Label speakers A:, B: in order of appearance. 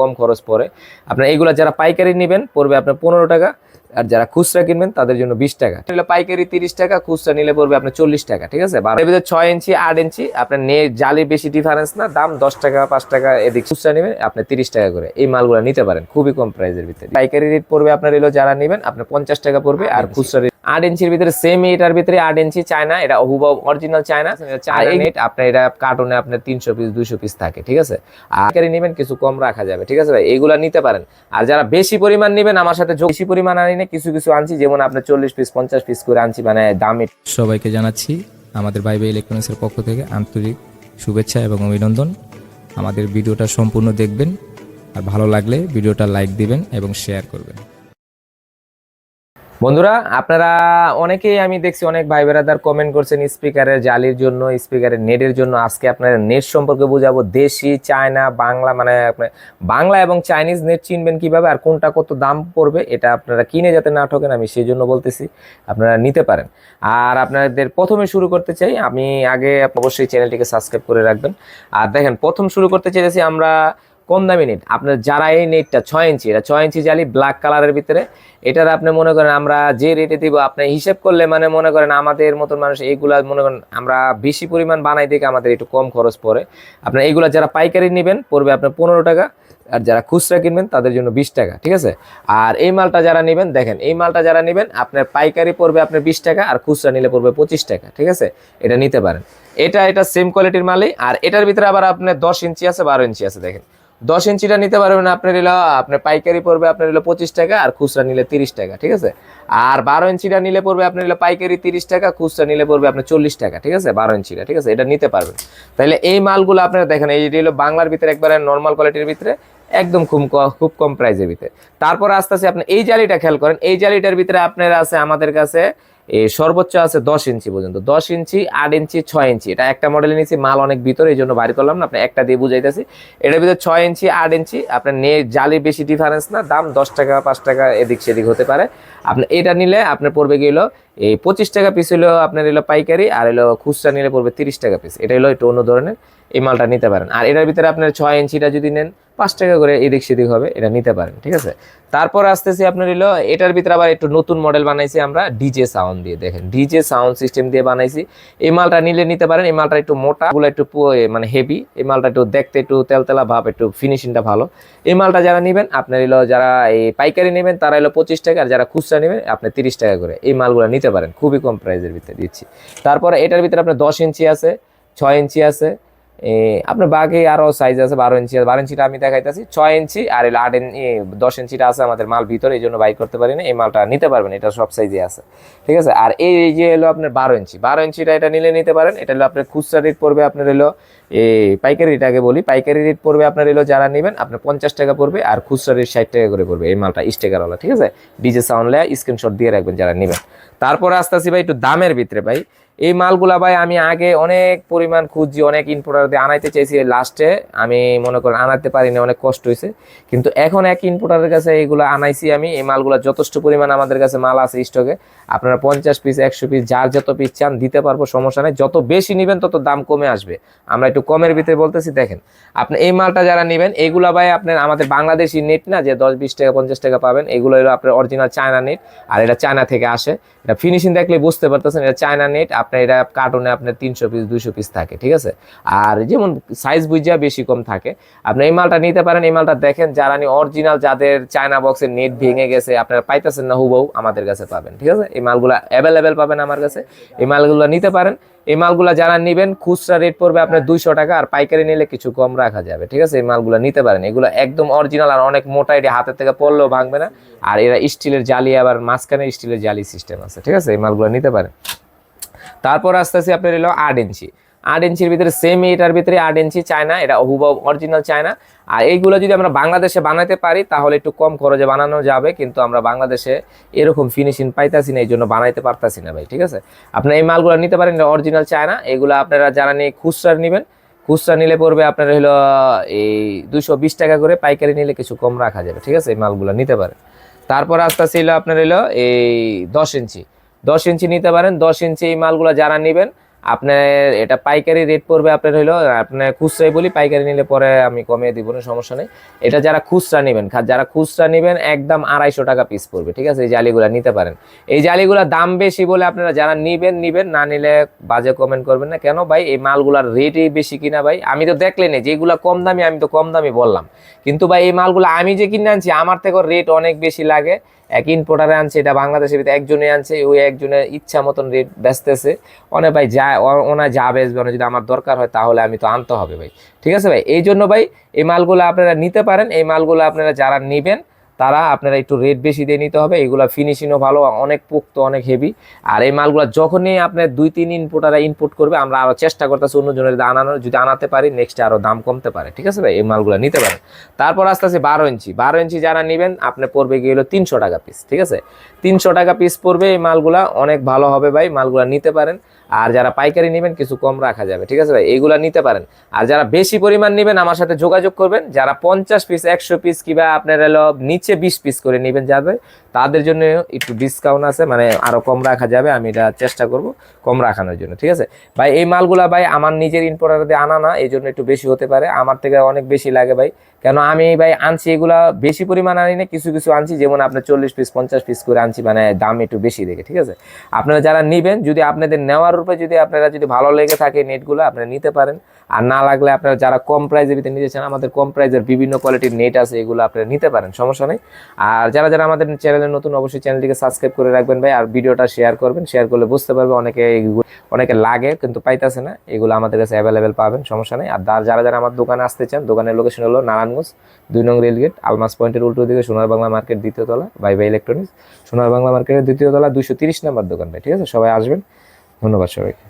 A: কম খরচ পড়ে। আপনার এইগুলো যারা পাইকারি নেবেন পড়বে আপনার পনেরো টাকা। আর যারা খুচরা কিনবেন তাদের জন্য বিশ টাকা। নিলে পাইকারি তিরিশ টাকা খুচরা নিলে পড়বে আপনার চল্লিশ টাকা ঠিক আছে? বারো ভিতরে ছয় ইঞ্চি আট ইঞ্চি আপনার নে জালি বেশি ডিফারেন্স না দাম দশ টাকা পাঁচ টাকা এদিক খুচরা নেবেন আপনি তিরিশ টাকা করে এই মালগুলো নিতে পারেন খুবই কম প্রাইসের ভিতরে। পাইকারি রেট পড়বে আপনার এলো যারা নেবেন আপনার পঞ্চাশ টাকা পড়বে আর খুচরা আট ইঞ্চির ভিতরে সেম এটার ভিতরে আট ইঞ্চি চায়না এটা হুবাব অরিজিনাল চায়না। চায়না নেট আপনার এটা কার্টুনে আপনার তিনশো পিস দুইশো পিস থাকে ঠিক আছে? আর পাইকারি নেবেন কিছু কম রাখা যাবে ঠিক আছে ভাই? এইগুলা নিতে পারেন। আর যারা বেশি পরিমাণ নেবেন আমার সাথে বেশি পরিমাণ আনি না কিছু কিছু আনছি, যেমন আপনার চল্লিশ পিস পঞ্চাশ পিস করে আনছি মানে দামে।
B: সবাইকে জানাচ্ছি, আমাদের বাইবে ইলেকট্রনিক্সের পক্ষ থেকে আন্তরিক শুভেচ্ছা এবং অভিনন্দন। আমাদের ভিডিওটা সম্পূর্ণ দেখবেন, আর ভালো লাগলে ভিডিওটা লাইক দিবেন এবং শেয়ার করবেন।
A: বন্ধুরা, আপনারা অনেকেই আমি দেখছি অনেক ভাই বেড়াদার কমেন্ট করছেন স্পিকারের জালির জন্য স্পিকারের নেটের জন্য। আজকে আপনার নেট সম্পর্কে বোঝাবো, দেশি, চায়না, বাংলা মানে আপনার বাংলা এবং চাইনিজ নেট চিনবেন কীভাবে আর কোনটা কত দাম পড়বে, এটা আপনারা কিনে যাতে না ঠকেন, আমি সেই জন্য বলতেছি, আপনারা নিতে পারেন। আর আপনাদের প্রথমে শুরু করতে চাই, আমি আগে অবশ্যই চ্যানেলটিকে সাবস্ক্রাইব করে রাখবেন। আর দেখেন, প্রথম শুরু করতে চাইতেছি আমরা কম দামি নেট আপনার যারা এই নেটটা ছয় ইঞ্চি এটা ছয় ইঞ্চি জালি ব্ল্যাক কালারের ভিতরে, এটার আপনি মনে করেন আমরা যে রেটে দিব, আপনি হিসেব করলে মানে মনে করেন আমাদের মতন মানুষ এইগুলা মনে করেন আমরা বেশি পরিমাণ বানাই দেখে আমাদের একটু কম খরচ পড়ে। আপনার এইগুলা যারা পাইকারি নেবেন, পড়বে আপনার পনেরো টাকা, আর যারা খুচরা কিনবেন তাদের জন্য বিশ টাকা, ঠিক আছে? আর এই মালটা যারা নেবেন, দেখেন, এই মালটা যারা নেবেন, আপনার পাইকারি পড়বে আপনার বিশ টাকা, আর খুচরা নিলে পড়বে পঁচিশ টাকা, ঠিক আছে? এটা নিতে পারেন। এটা এটা সেম কোয়ালিটির মালই, আর এটার ভিতরে আবার আপনার দশ ইঞ্চি আছে, বারো ইঞ্চি আছে, দেখেন। দশ ইঞ্চিটা নিতে পারবেন, আপনার এলো আপনার পাইকারি পড়বে আপনার এলো পঁচিশ টাকা আর খুচরা নিলে তিরিশ টাকা, ঠিক আছে? আর বারো ইঞ্চিটা নিলে পড়বে আপনার এলো পাইকারি তিরিশ টাকা, খুচরা নিলে পড়বে আপনার চল্লিশ টাকা, ঠিক আছে? বারো ইঞ্চিটা, ঠিক আছে? এটা নিতে পারবেন। তাহলে এই মালগুলো আপনারা দেখেন, এই হলো বাংলার ভিতরে একবারে নর্মাল কোয়ালিটির ভিতরে, একদম খুব খুব কম প্রাইসের ভিতরে। তারপর আস্তে আস্তে আপনি এই জালিটা খেয়াল করেন, এই জালিটার ভিতরে আপনার আছে আমাদের কাছে সর্বোচ্চ আছে দশ ইঞ্চি পর্যন্ত। দশ ইঞ্চি, আট ইঞ্চি, ছয় ইঞ্চি। এটা একটা মডেলে নিয়েছি, মাল অনেক ভিতরে, এই জন্য বাড়ি করলাম না আপনি একটা দিয়ে বুঝাইতেছি। এটার ভিতরে ছয় ইঞ্চি, আট ইঞ্চি, আপনার নে জালি বেশি ডিফারেন্স না, দাম দশ টাকা, পাঁচ টাকা, এদিক সেদিক হতে পারে। আপনি এটা নিলে আপনার পড়বে গেল এই পঁচিশ টাকা পিস হলো আপনার এলো পাইকারি, আর এলো খুচরা নিলে পড়বে তিরিশ টাকা পিস এটা হলো একটু অন্য ধরনের। এই মালটা নিতে পারেন। আর এটার ভিতরে আপনার ছয় ইঞ্চিটা যদি নেন, পাঁচ টাকা করে এদিক সেদিক হবে, এটা নিতে পারেন, ঠিক আছে? তারপর আসতেছি আপনার এলো এটার ভিতরে আবার একটু নতুন মডেল বানাইছি আমরা ডিজে সাউন্ড দিয়ে, দেখেন ডিজে সাউন্ড সিস্টেম দিয়ে বানাইছি। এই মালটা নিলে নিতে পারেন, এই মালটা একটু মোটা, এগুলো একটু মানে হেভি এই মালটা একটু দেখতে একটু তেলতেলা ভাব, একটু ফিনিশিংটা ভালো। এই মালটা যারা নেবেন, আপনার এলো যারা এই পাইকারি নেবেন, তারা এলো পঁচিশ টাকা, আর যারা খুচরা নেবেন, আপনি তিরিশ টাকা করে এই মালগুলো নিতে পারেন, খুবই কম প্রাইসের ভিতরে দিচ্ছি। তারপরে এটার ভিতরে আপনার দশ ইঞ্চি আছে, ছয় ইঞ্চি আছে আপনার বাকি আরও সাইজ আছে বারো ইঞ্চি বারো ইঞ্চিটা আমি দেখাইতেছি, ছয় ইঞ্চি আর আট ইঞ্চি দশ ইঞ্চিটা আছে আমাদের মাল ভিতরে, এই জন্য বাই করতে পারি না, এই মালটা নিতে পারবেন, এটা সব সাইজে আছে, ঠিক আছে? আর এই যে এলো আপনার বারো ইঞ্চি বারো ইঞ্চিটা এটা নিলে নিতে পারেন, এটা হলো আপনার খুচরা রেট পড়বে আপনার এলো এই পাইকারি রেট আগে বলি, পাইকারি রেট পড়বে আপনার এলো যারা নেবেন, আপনার পঞ্চাশ টাকা পড়বে আর খুচরা রেট ষাট টাকা করে পড়বে, এই মালটা স্টেকারওয়ালা, ঠিক আছে? ডিজে সাউন্ড লেয়া স্ক্রিনশট দিয়ে রাখবেন যারা নেবেন। তারপরে আস্তে আস্তে ভাই একটু দামের ভিতরে ভাই এই মালগুলা ভাই আমি আগে অনেক পরিমাণ খুঁজছি অনেক ইনপুটার দিয়ে আনাইতে চাইছি লাস্টে আমি মনে করেন আনাতে পারিনি, অনেক কষ্ট হয়েছে কিন্তু এখন এক ইনপুটারের কাছে এইগুলো আনাইছি আমি, এই মালগুলো যথেষ্ট পরিমাণ আমাদের কাছে মাল আছে স্টকে আপনারা পঞ্চাশ পিস একশো পিস যার যত পিস চান, দিতে পারব, সমস্যা নেই। যত বেশি নেবেন, তত দাম কমে আসবে। আমরা একটু কমের ভিতরে বলতেছি, দেখেন। আপনি এই মালটা যারা নেবেন, এইগুলা ভাই আপনার আমাদের বাংলাদেশি নেট না, যে দশ, বিশ টাকা, পঞ্চাশ টাকা পাবেন, এগুলো হলো আপনার অরিজিনাল চায়না নেট আর এটা চায়না থেকে আসে। এটা ফিনিশিং দেখলে বুঝতে পারতেছেন, এটা চায়না নেট আপনার এটা কার্টুনে আপনার তিনশো পিস দুইশো পিস থাকে, ঠিক আছে? আর যেমন সাইজ বুঝিয়া বেশি কম থাকে। আপনি এই মালটা নিতে পারেন, এই মালটা দেখেন যারা অরিজিনাল যাদের চায়না বক্সের নেট ভেঙে গেছে, আপনারা পাইতেছেন না, হুবহু আমাদের কাছে পাবেন, ঠিক আছে? এই মালগুলা অ্যাভেলেবেল পাবেন আমার কাছে। এই মালগুলো নিতে পারেন। এই মালগুলা যারা নেবেন, খুচরা রেট পড়বে আপনার দুইশো টাকা, আর পাইকারি নিলে কিছু কম রাখা যাবে, ঠিক আছে? এই মালগুলো নিতে পারেন। এগুলো একদম অরিজিনাল আর অনেক মোটা, এটি হাতের থেকে পড়লেও ভাঙবে না। আর এরা স্টিলের জালি, আবার মাঝখানে স্টিলের জালি সিস্টেম আছে, ঠিক আছে? এই মালগুলো নিতে পারেন। তারপর আস্তে আস্তে আপনার এলো আট ইঞ্চি। আট ইঞ্চির ভিতরে সেম এটার ভিতরে আট ইঞ্চি চায়না, এটা হুবাব অরিজিনাল চায়না। আর এইগুলো যদি আমরা বাংলাদেশে বানাতে পারি, তাহলে একটু কম খরচে বানানো যাবে, কিন্তু আমরা বাংলাদেশে এরকম ফিনিশিং পাইতাছি না, এই জন্য বানাইতে পারতাছি না ভাই, ঠিক আছে? আপনার এই মালগুলো নিতে পারেন অরিজিনাল চায়না। এগুলো আপনারা যারা নিয়ে খুচরা নেবেন, খুচরা নিলে পড়বে আপনার হলো এই দুশো বিশ টাকা করে, পাইকারি নিলে কিছু কম রাখা যাবে, ঠিক আছে? এই মালগুলো নিতে পারেন। তারপর আস্তে আস্তে এলো আপনার এলো এই দশ ইঞ্চি। দশ ইঞ্চি নিতে পারেন, দশ ইঞ্চি এই মালগুলো যারা নেবেন আপনার এটা পাইকারি রেট পড়বে আপনার হইল আপনার খুচরাই বলি, পাইকারি নিলে পরে আমি কমিয়ে দিব না সমস্যা নেই। এটা যারা খুচরা নেবেন যারা খুচরা নেবেন, একদম আড়াইশো টাকা পিস পড়বে, ঠিক আছে? এই জালিগুলা নিতে পারেন। এই জালিগুলা দাম বেশি বলে আপনারা যারা নিবেন নিবেন, না নিলে বাজে কমেন্ট করবেন না। কেন ভাই? এই মালগুলার রেটই বেশি কিনা ভাই? আমি তো দেখলেন যেগুলা কম দামি, আমি তো কম দামি বললাম। কিন্তু ভাই, এই মালগুলো আমি যে কিনে আনছি, আমার থেকে রেট অনেক বেশি লাগে। এক ইম্পোর্টারে আনছে, এটা বাংলাদেশের ভিতরে একজনে আনছে, ওই একজনের ইচ্ছা মতন রেট বেচতেছে। অনেক ভাই যা, ওনা যা বেচবে যদি আমার দরকার হয় তাহলে আমি তো আনতে হবে ভাই। ঠিক আছে ভাই? এই জন্য ভাই এই মালগুলো আপনারা নিতে পারেন, এই মালগুলো আপনারা যারা নেবেন তারা আপনারা একটু রেট বেশি দিয়ে নিতে হবে, এগুলো ফিনিশিংও ভালো, অনেক পোক্ত, অনেক হেভি আর এই মালগুলো যখনই আপনার দুই, তিন ইনপুটারা ইনপুট করবে, আমরা আরও চেষ্টা করতেছি অন্যজনের আনানোর, যদি আনাতে পারি নেক্সট আরও দাম কমতে পারে, ঠিক আছে ভাই? এই মালগুলো নিতে পারেন। তারপর আস্তে আস্তে বারো ইঞ্চি। বারো ইঞ্চি যারা নেবেন, আপনার পড়বে গিয়ে হলো তিনশো টাকা পিস ঠিক আছে? তিনশো টাকা পিস পড়বে এই মালগুলা, অনেক ভালো হবে ভাই, মালগুলা নিতে পারেন। আর যারা পাইকারি নেবেন, কিছু কম রাখা যাবে, ঠিক আছে ভাই? এইগুলা নিতে পারেন। আর যারা বেশি পরিমাণ নেবেন, আমার সাথে যোগাযোগ করবেন। যারা পঞ্চাশ পিস একশো পিস কিংবা আপনার এলো নিচে বিশ পিস করে নেবেন যাবে। তাদের জন্য একটু ডিসকাউন্ট আছে মানে আরও কম রাখা যাবে, আমি এটা চেষ্টা করব কম রাখানোর জন্য, ঠিক আছে? ভাই, এই মালগুলা ভাই আমার নিজের ইম্পোর্টার দিয়ে আনা না এই জন্য একটু বেশি হতে পারে। আমার থেকে অনেক বেশি লাগে ভাই। কেন আমি ভাই আনছি এগুলা বেশি পরিমাণ আনি না কিছু কিছু আনছি, যেমন আপনার চল্লিশ পিস পঞ্চাশ পিস করে আনছি মানে দাম একটু বেশি দেখে, ঠিক আছে? আপনারা যারা নেবেন, যদি আপনাদের নেওয়ার উপরে যদি আপনারা যদি ভালো লেগে থাকে নেটগুলো আপনারা নিতে পারেন। আর না লাগলে আপনারা যারা কম প্রাইজের ভিতরে নিতে চান, আমাদের কম প্রাইজের বিভিন্ন কোয়ালিটির নেট আছে, এগুলো আপনারা নিতে পারেন, সমস্যা নেই। আর যারা যারা আমাদের চ্যানেলে নতুন, অবশ্যই চ্যানেলটিকে সাবস্ক্রাইব করে রাখবেন ভাই, আর ভিডিওটা শেয়ার করবেন। শেয়ার করলে বুঝতে পারবে অনেকে অনেকে লাগে, কিন্তু পাইতেছে না। এগুলো আমাদের কাছে অ্যাভেলেবেল পাবেন, সমস্যা নেই। আর যারা- যারা আমার দোকানে আসতে চান, দোকানের লোকেশন হলো নারায়ণগঞ্জ দুই নং রেলগেট, আলমাস পয়েন্টের উল্টো দিকে সোনার বাংলা মার্কেট দ্বিতীয় তলা, বাই বাই ইলেকট্রনিক্স। সোনার বাংলা মার্কেটের দ্বিতীয় তলা দুইশো তিরিশ নাম্বার দোকানটা ঠিক আছে? সবাই আসবেন। ধন্যবাদ সবাইকে।